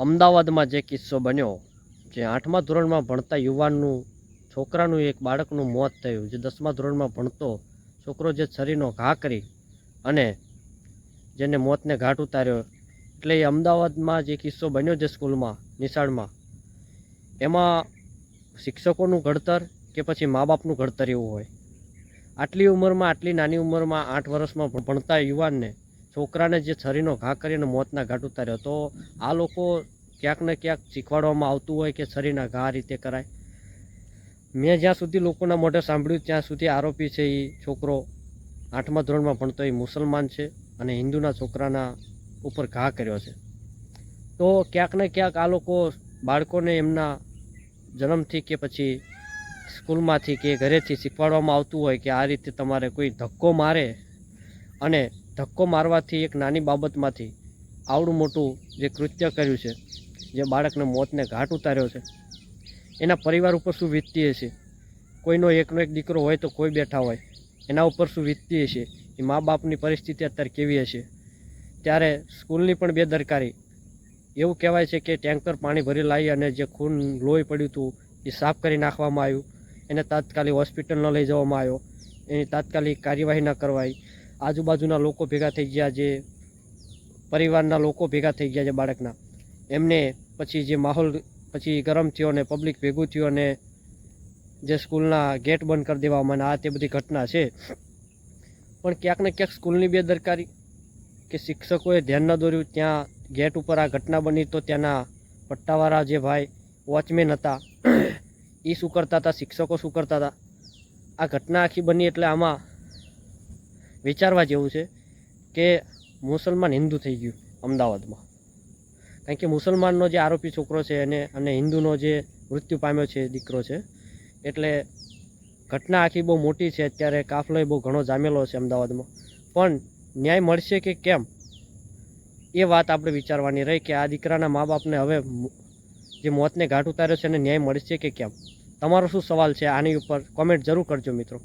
અમદાવાદમાં જે કિસ્સો બન્યો, જે આઠમા ધોરણમાં ભણતા યુવાનનું, છોકરાનું એક બાળકનું મોત થયું, જે દસમા ધોરણમાં ભણતો છોકરો જે છરીનો ઘા કરી અને જેને મોતને ઘાટ ઉતાર્યો. એટલે એ અમદાવાદમાં જે કિસ્સો બન્યો જે સ્કૂલમાં, નિશાળમાં, એમાં શિક્ષકોનું ઘડતર કે પછી મા બાપનું ઘડતર એવું હોય. આટલી ઉંમરમાં, આટલી નાની ઉંમરમાં આઠ વર્ષમાં ભણતા યુવાનને છોકરાને જે છરીનો ઘા કરીને મોતના ઘાટ ઉતાર્યો, તો આ લોકો ક્યાંક ને ક્યાંક શીખવાડવામાં આવતું હોય કે છરીના ઘા રીતે કરાય. મેં જ્યાં સુધી લોકોના મોઢે સાંભળ્યું, ત્યાં સુધી આરોપી છે એ છોકરો. આઠમા ધોરણમાં ભણતો એ મુસલમાન છે અને હિન્દુના છોકરાના ઉપર ઘા કર્યો છે. તો ક્યાંક ને ક્યાંક આ લોકો બાળકોને એમના જન્મથી કે પછી સ્કૂલમાંથી કે ઘરેથી શીખવાડવામાં આવતું હોય કે આ રીતે તમારે કોઈ ધક્કો મારે અને ધક્કો મારવાથી એક નાની બાબતમાંથી આવડું મોટું જે કૃત્ય કર્યું છે, જે બાળકને મોતને ઘાટ ઉતાર્યો છે, એના પરિવાર ઉપર શું વીતતી હશે કોઈનો એકનો એક દીકરો હોય તો કોઈ બેઠા હોય, એના ઉપર શું વીતતી હશે એ મા બાપની પરિસ્થિતિ અત્યારે કેવી હશે? ત્યારે સ્કૂલની પણ બેદરકારી. એવું કહેવાય છે કે ટેન્કર પાણી ભરી લાવી અને જે ખૂન લોહી પડ્યું હતું, એ સાફ કરી નાખવામાં આવ્યું. એને તાત્કાલિક હોસ્પિટલ ન લઈ જવામાં આવ્યો. એની તાત્કાલિક કાર્યવાહી ન કરવાઈ. આજુબાજુના લોકો ભેગા થઈ ગયા જે, પરિવારના લોકો ભેગા થઈ ગયા જે બાળકના. એમને પછી જે માહોલ, પછી ગરમ થયો અને પબ્લિક ભેગું થયું અને જે સ્કૂલના ગેટ બંધ કરી દેવામાં આ તે બધી ઘટના છે. પણ ક્યાંક ને ક્યાંક સ્કૂલની બેદરકારી કે શિક્ષકોએ ધ્યાન ન દોર્યું, ત્યાં ગેટ ઉપર આ ઘટના બની તો ત્યાંના પટ્ટાવાળા જે ભાઈ, વોચમેન હતા એ શું કરતા હતા, શિક્ષકો શું કરતા હતા? આ ઘટના આખી બની એટલે આમાં વિચારવા જેવું છે કે મુસલમાન હિન્દુ થઈ ગયું અમદાવાદમાં. કારણ કે મુસલમાનનો જે આરોપી છોકરો છે એને અને હિન્દુનો જે મૃત્યુ પામ્યો છે દીકરો છે. એટલે ઘટના આખી બહુ મોટી છે, અત્યારે કાફલો બહુ ઘણો જામેલો છે અમદાવાદમાં. પણ ન્યાય મળશે કે કેમ? એ વાત આપણે વિચારવાની રહી કે આ દીકરાના મા બાપને હવે જે મોતને ઘાટ ઉતાર્યો છે એને ન્યાય મળશે કે કેમ? તમારો શું સવાલ છે આની ઉપર કોમેન્ટ જરૂર કરજો મિત્રો.